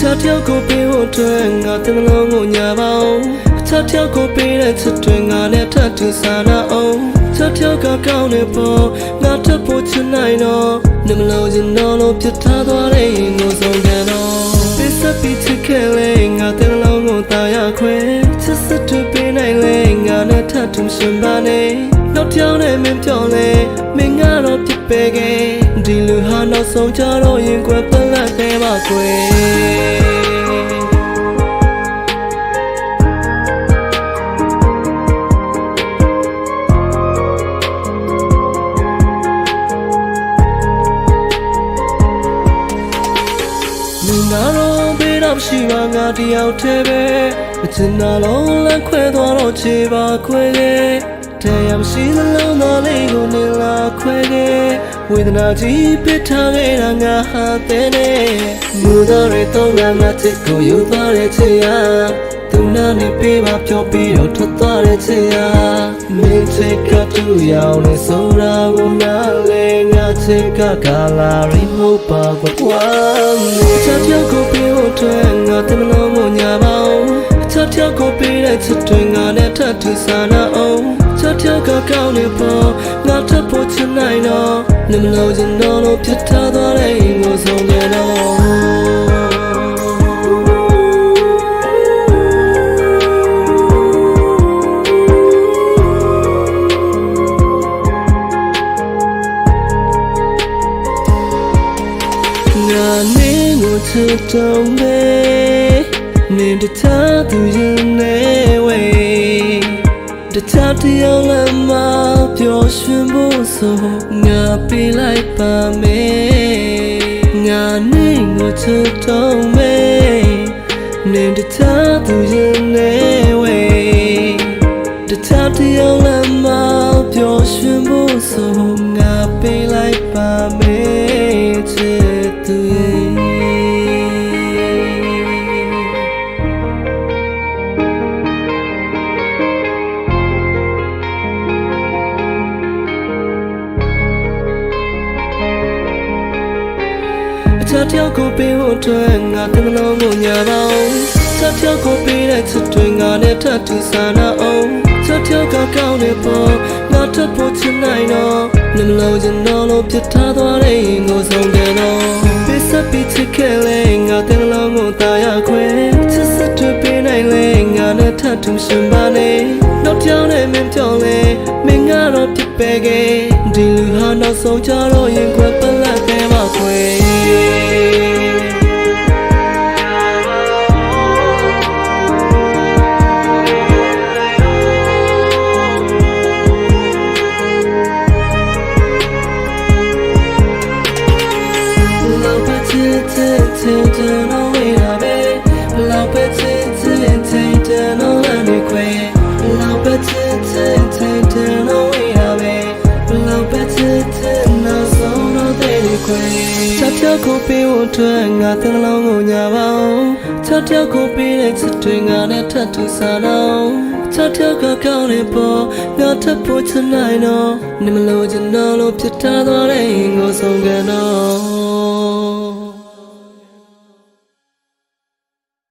အခြားတယောက်ကိုပေးဖို့အတွက်ငါတင်လုံးကိုညာပါအောင်အခြားတယောက်ကိုပေးတဲ့ချစ်တွေငါနဲ့ထပ်တူစားနာအောင်အခြားတယောက်ကကောင်းနေပေါ်ငါထပ်ဖို့ချင်နိုင်တော့နမလို့ရင်တော့လို့ပြတ်ထားသွားတဲ့ရင်ကိုဆုံးကန်တော့ပစ္စပ်ပြီးချစ်ခဲ့လေငါတင်လုံးကိုတာရခွဲချစ်စစ်တွေပေးနိုင်လေငါနဲ့ထပ်တူရှင်ပါနေနောက်တစ်ယောက်နဲ့မင်းပြောလေမင်းကတော့ပြစ်ပေခဲ့ ဒီလူဟာနောက်ဆုံးကြတော့ရင်ကွယ်ပလက်သေးပါကွယ်လူနာတော့ဘေးတော့ရှိပါငါတယောက်တည်းပဲအချင်နာလုံးလမ်းခွဲသွားတော့ခြေပါခွဲခဲ့တရားမရှိသလုံးသားလေးကိုနေလာခွဲခဲ့ ဝေဒနာကြီးပစ်ထားခဲ့တာငါဟာတဲ့နေမူတော်ရဲ့တော့ငါငါချစ်ကိုယူသွားတဲ့ချေရသူနာနေပေးပါပြောပြီးတော့ထွက်သွားတဲ့ချေရမင်းချစ်ကတူရောင်နေဆိုတာကိုနားလဲငါချစ်ကကာလာရီမို့ပါကွာချစ်တယောက်ကိုပေးဖို့အတွက်ငါတမလုံးကိုညာပါအောင်ချစ်တယောက်ကိုပေးတဲ့ချစ်တွေငါနဲ့ထပ်ထူစားနာအောင်ချစ်တယောက်ကကောင်းနေပေါ် နမလို့ချင်တော့လို့ပြတ်ထားသွားတဲ့ရင်ကိုဆုံးနေတော့ငါနေကိုချစ်တုံးပဲနေတခြားသူရင်နေဝေးတခြားတယောက်လည်းမပျော် ရွှင်ဖို့ဆိုငါပေးလိုက်ပါမယ်ငါနေကိုချစ်တုံးပဲနေတခြားသူရင်နေဝေးတခြားတယောက်လည်းမပျော်ရွှင်ဖို့ဆိုငါပေးလိုက်ပါမယ် အချာတယောက်ကိုပေးဖို့အတွက်ငါတမလုံးကိုညာပါအောင်ချာတယောက်ကိုပေးတဲ့ချစ်တွေငါနဲ့ထပ်တူစားနာအောင်ချာတယောက်ကကောင်းနေပေါ်ငါထပ်ဖို့ချင်နိုင်တော့နမလုံးချင်တော့လို့ပြတ်ထားသွားတဲ့ရင်ကိုဆုံးတယ်တော့ပစ္စပ်ပြီးချစ်ခဲ့လေငါတမလုံးကိုတာရခွဲချစ်စစ်တွေပေးနိုင်လေငါနဲ့ထပ်တူရှင်ပါနေနောက်တစ်ယောက်နဲ့မင်းပြောလေမင်းကတော့ပြစ်ပဲခဲ့ဒီလူဟာနောက်ဆုံးကြတော့ရင်ခွဲပလက်သေးပါခွဲ ယောက်ကိုပေးဖို့အတွက်ငါတကလုံးကိုညာပါအောင်ချက်တယောက်ကိုပေးတဲ့ချစ်တွေငါနဲ့ထပ်တူစားတော့ချက်တယောက်ကကောင်းနေပေါ်ငါထပ်ဖို့ချင်နိုင်တော့နမလို့ချင်တော့လို့ဖြစ်ထားသွားတဲ့ရင်ကိုဆုံးကန်တော့